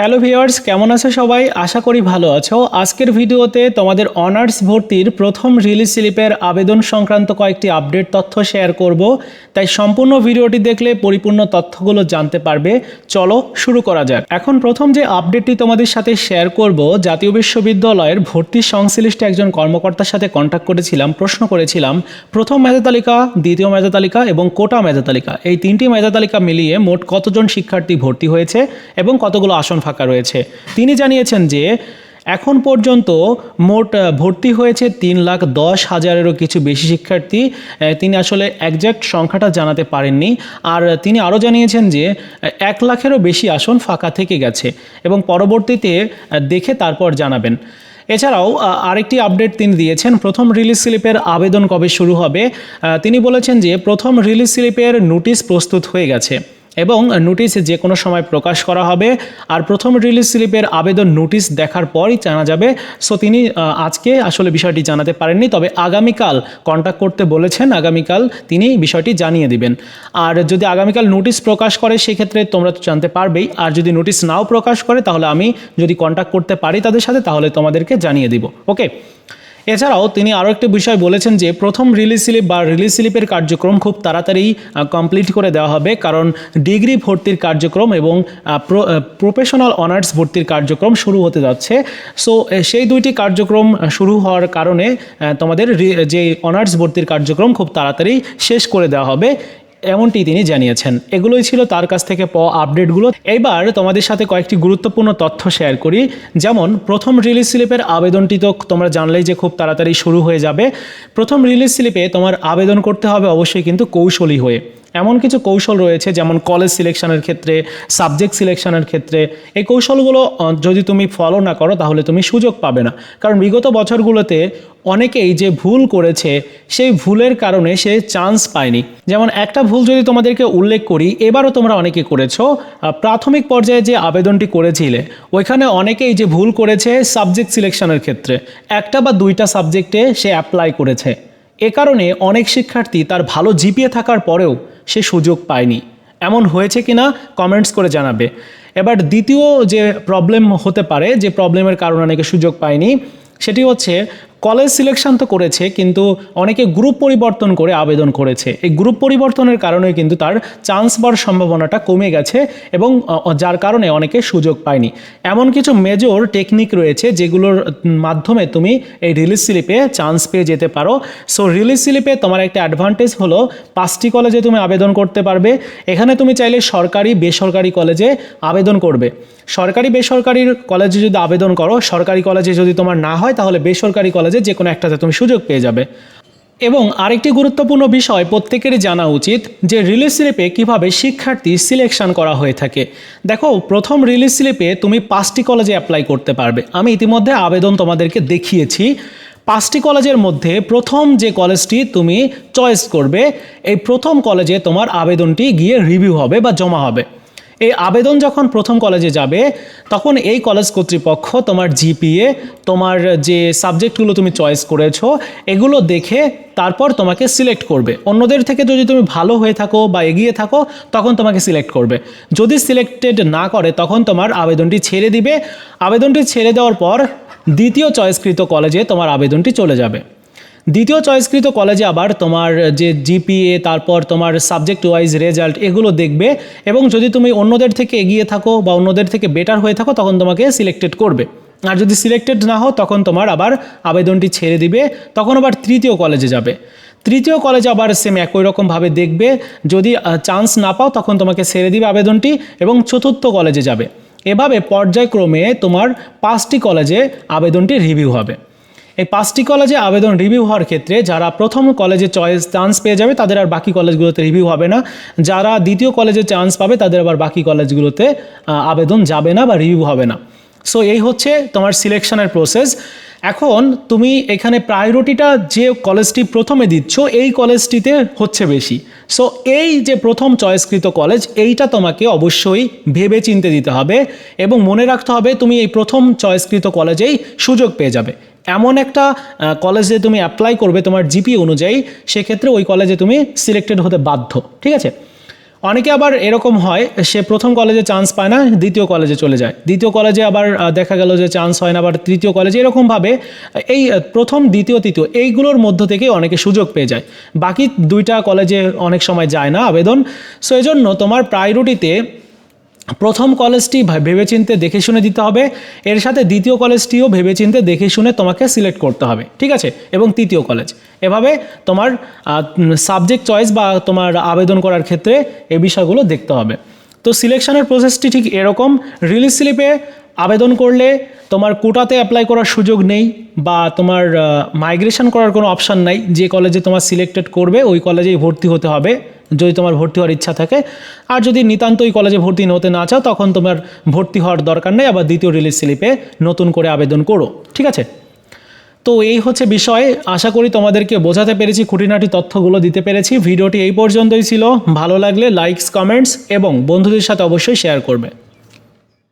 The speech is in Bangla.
হ্যালো ভিউয়ার্স, কেমন আছো সবাই? আশা করি ভালো আছো। আজকের ভিডিওতে তোমাদের অনার্স ভর্তির প্রথম রিলিজ স্লিপের আবেদন সংক্রান্ত কয়েকটি আপডেট তথ্য শেয়ার করব। তাই সম্পূর্ণ ভিডিওটি দেখলে পরিপূর্ণ তথ্যগুলো জানতে পারবে। চলো শুরু করা যাক। এখন প্রথম যে আপডেটটি তোমাদের সাথে শেয়ার করব, জাতীয় বিশ্ববিদ্যালয়ের ভর্তি সংশ্লিষ্ট একজন কর্মকর্তার সাথে কন্ট্যাক্ট করেছিলাম, প্রশ্ন করেছিলাম, প্রথম মেধা তালিকা, দ্বিতীয় মেধা তালিকা এবং কোটা মেধা তালিকা। এই তিনটি মেধা তালিকা মিলিয়ে মোট কতজন শিক্ষার্থী ভর্তি হয়েছে এবং কতগুলো আসন ফাঁকা রয়েছে। তিনি জানিয়েছেন যে, এখন পর্যন্ত মোট ভর্তি হয়েছে তিন লাখ দশ হাজারেরও কিছু বেশি শিক্ষার্থী। তিনি আসলে একজ্যাক্ট সংখ্যাটা জানাতে পারেননি। আর তিনি আরও জানিয়েছেন যে এক লাখেরও বেশি আসন ফাঁকা থেকে গেছে এবং পরবর্তীতে দেখে তারপর জানাবেন। এছাড়াও আরেকটি আপডেট তিনি দিয়েছেন। প্রথম রিলিজ স্লিপের আবেদন কবে শুরু হবে? তিনি বলেছেন যে, প্রথম রিলিজ স্লিপের নোটিশ প্রস্তুত হয়ে গেছে। এবং নোটিশ যে কোনো সময় প্রকাশ করা হবে। আর প্রথম রিলিজ স্লিপের আবেদন নোটিশ দেখার পরই জানা যাবে। সো তিনি আজকে আসলে বিষয়টি জানাতে পারেননি। তবে আগামীকাল কন্ট্যাক্ট করতে বলেছেন, আগামীকাল তিনি বিষয়টি জানিয়ে দিবেন। আর যদি আগামীকাল নোটিশ প্রকাশ করে, সেক্ষেত্রে তোমরা তো জানতে পারবেই। আর যদি নোটিশ নাও প্রকাশ করে, তাহলে আমি যদি কন্ট্যাক্ট করতে পারি তাদের সাথে, তাহলে তোমাদেরকে জানিয়ে দিব। ওকে এছাড়াও তিনি আরও একটি বিষয় বলেছেন যে প্রথম রিলিজ স্লিপ বা রিলিজ স্লিপের কার্যক্রম খুব তাড়াতাড়ি কমপ্লিট করে দেওয়া হবে। কারণ ডিগ্রি ভর্তির কার্যক্রম এবং প্রফেশনাল অনার্স ভর্তির কার্যক্রম শুরু হতে যাচ্ছে। সো সেই দুইটি কার্যক্রম শুরু হওয়ার কারণে তোমাদের যে অনার্স ভর্তির কার্যক্রম খুব তাড়াতাড়ি শেষ করে দেওয়া হবে। এমনটি তিনি জানিয়েছেন। এগুলোই ছিল তার কাছ থেকে পাওয়া আপডেটগুলো। এবার তোমাদের সাথে কয়েকটি গুরুত্বপূর্ণ তথ্য শেয়ার করি। যেমন, প্রথম রিলিজ স্লিপের আবেদনটি তো তোমরা জানলেই যে খুব তাড়াতাড়ি শুরু হয়ে যাবে। প্রথম রিলিজ স্লিপে তোমার আবেদন করতে হবে অবশ্যই কিন্তু কৌশলী হয়ে। এমন কিছু কৌশল রয়েছে, যেমন কলেজ সিলেকশনের ক্ষেত্রে সাবজেক্ট সিলেকশনের ক্ষেত্রে। এই কৌশলগুলো যদি তুমি ফলো না করো, তাহলে তুমি সুযোগ পাবে না। কারণ বিগত বছরগুলোতে অনেকেই যে ভুল করেছে, সেই ভুলের কারণে সে চান্স পায়নি। যেমন একটা ভুল যদি তোমাদেরকে উল্লেখ করি, এবারও তোমরা অনেকে করেছ প্রাথমিক পর্যায়ে যে আবেদনটি করেছিলে, ওইখানে অনেকেই যে ভুল করেছে সাবজেক্ট সিলেকশনের ক্ষেত্রে, একটা বা দুইটা সাবজেক্টে সে অ্যাপ্লাই করেছে। এ কারণে অনেক শিক্ষার্থী তার ভালো জিপিএ থাকার পরেও সে সুযোগ পায়নি। এমন হয়েছে কি না কমেন্টস করে জানাবে। এবার দ্বিতীয় যে প্রবলেম হতে পারে, যে প্রবলেমের কারণে অনেকে সুযোগ পায়নি, সেটি হচ্ছে কলেজ সিলেকশন তো করেছে, কিন্তু অনেকে গ্রুপ পরিবর্তন করে আবেদন করেছে। এই গ্রুপ পরিবর্তনের কারণে কিন্তু তার চান্স পাওয়ার সম্ভাবনাটা কমে গেছে এবং যার কারণে অনেকে সুযোগ পায়নি। এমন কিছু মেজর টেকনিক রয়েছে যেগুলোর মাধ্যমে তুমি এই রিলিজ স্লিপে চান্স পেয়ে যেতে পারো। সো রিলিজ স্লিপে তোমার একটা অ্যাডভান্টেজ হলো, পাঁচটি কলেজে তুমি আবেদন করতে পারবে। এখানে তুমি চাইলে সরকারি, বেসরকারি কলেজে আবেদন করবে। সরকারি বেসরকারি কলেজে যদি আবেদন করো, সরকারি কলেজে যদি তোমার না হয়, তাহলে বেসরকারি কলেজে যে কোনো একটাতে তুমি সুযোগ পেয়ে যাবে। এবং আরেকটি গুরুত্বপূর্ণ বিষয় প্রত্যেকেরই জানা উচিত যে রিলিজ স্লিপে কীভাবে শিক্ষার্থী সিলেকশন করা হয়ে থাকে। দেখো, প্রথম রিলিজ স্লিপে তুমি পাঁচটি কলেজে অ্যাপ্লাই করতে পারবে। আমি ইতিমধ্যে আবেদন তোমাদেরকে দেখিয়েছি। পাঁচটি কলেজের মধ্যে প্রথম যে কলেজটি তুমি চয়েস করবে, এই প্রথম কলেজে তোমার আবেদনটি গিয়ে রিভিউ হবে বা জমা হবে। এই আবেদন যখন প্রথম কলেজে যাবে, তখন এই কলেজ কর্তৃপক্ষ তোমার জিপিএ তোমার যে সাবজেক্টগুলো তুমি চয়েস করেছ, এগুলো দেখে তারপর তোমাকে সিলেক্ট করবে। অন্যদের থেকে যদি তুমি ভালো হয়ে থাকো বা এগিয়ে থাকো, তখন তোমাকে সিলেক্ট করবে। যদি সিলেক্টেড না করে, তখন তোমার আবেদনটি ছেড়ে দিবে। আবেদনটি ছেড়ে দেওয়ার পর দ্বিতীয় চয়েসকৃত কলেজে তোমার আবেদনটি চলে যাবে। দ্বিতীয় চয়েসকৃত কলেজে আবার তোমার যে জিপিএ তারপর তোমার সাবজেক্ট ওয়াইজ রেজাল্ট এগুলো দেখবে এবং যদি তুমি অন্যদের থেকে এগিয়ে থাকো বা অন্যদের থেকে বেটার হয়ে থাকো, তখন তোমাকে সিলেক্টেড করবে। আর যদি সিলেক্টেড না হও, তখন তোমার আবার আবেদনটি ছেড়ে দিবে, তখন আবার তৃতীয় কলেজে যাবে। তৃতীয় কলেজে আবার সেম একই রকমভাবে দেখবে, যদি চান্স না পাও, তখন তোমাকে ছেড়ে দিবে আবেদনটি এবং চতুর্থ কলেজে যাবে। এভাবে পর্যায়ক্রমে তোমার পাঁচটি কলেজে আবেদনটি রিভিউ হবে। এই পাঁচটি কলেজে আবেদন রিভিউ হওয়ার ক্ষেত্রে যারা প্রথম কলেজে চয়েস চান্স পেয়ে যাবে, তাদের আর বাকি কলেজগুলোতে রিভিউ হবে না। যারা দ্বিতীয় কলেজে চান্স পাবে, তাদের আবার বাকি কলেজগুলোতে আবেদন যাবে না বা রিভিউ হবে না। সো এই হচ্ছে তোমার সিলেকশনের প্রসেস এখন তুমি এখানে প্রায়োরিটিটা যে কলেজটি প্রথমে দিচ্ছ, এই কলেজটিতে হচ্ছে বেশি। সো এই যে প্রথম চয়েসকৃত কলেজ এইটা তোমাকে অবশ্যই ভেবে চিনতে দিতে হবে এবং মনে রাখতে হবে, তুমি এই প্রথম চয়েসকৃত কলেজেই সুযোগ পেয়ে যাবে। এমন একটা কলেজে তুমি অ্যাপ্লাই করবে তোমার জিপি অনুযায়ী, সেক্ষেত্রে ওই কলেজে তুমি সিলেক্টেড হতে বাধ্য, ঠিক আছে? অনেকে আবার এরকম হয়, সে প্রথম কলেজে চান্স পায় না, দ্বিতীয় কলেজে চলে যায়। দ্বিতীয় কলেজে আবার দেখা গেল যে চান্স হয় না, আবার তৃতীয় কলেজে এরকমভাবে এই প্রথম, দ্বিতীয়, তৃতীয়, এইগুলোর মধ্য থেকে অনেকে সুযোগ পেয়ে যায়। বাকি দুইটা কলেজে অনেক সময় যায় না আবেদন। সো এই জন্য তোমার প্রায়োরিটিতে প্রথম কলেজটি ভেবেচিন্তে দেখে শুনে দিতে হবে। এর সাথে দ্বিতীয় কলেজটিও ভেবেচিন্তে দেখে শুনে তোমাকে সিলেক্ট করতে হবে। ঠিক আছে? এবং তৃতীয় কলেজ। এভাবে তোমার সাবজেক্ট চয়েস বা তোমার আবেদন করার ক্ষেত্রে এই বিষয়গুলো দেখতে হবে। তো সিলেকশনের প্রসেসটি ঠিক এরকম। রিলিজ স্লিপে আবেদন করলে তোমার কোটাতে অ্যাপ্লাই করার সুযোগ নেই বা তোমার মাইগ্রেশন করার কোনো অপশান নাই। যে কলেজে তোমার সিলেক্টেড করবে, ওই কলেজেই ভর্তি হতে হবে। যদি তোমার ভর্তি হওয়ার ইচ্ছা থাকে। আর যদি নিতান্তই কলেজে ভর্তি হতে না চাও, তখন তোমার ভর্তি হওয়ার দরকার নেই, আবার দ্বিতীয় রিলিজ স্লিপে নতুন করে আবেদন করো, ঠিক আছে? তো এই হচ্ছে বিষয়। আশা করি তোমাদেরকে বোঝাতে পেরেছি, খুঁটিনাটি তথ্যগুলো দিতে পেরেছি। ভিডিওটি এই পর্যন্তই ছিল। ভালো লাগলে লাইকস কমেন্টস এবং বন্ধুদের সাথে অবশ্যই শেয়ার করবে।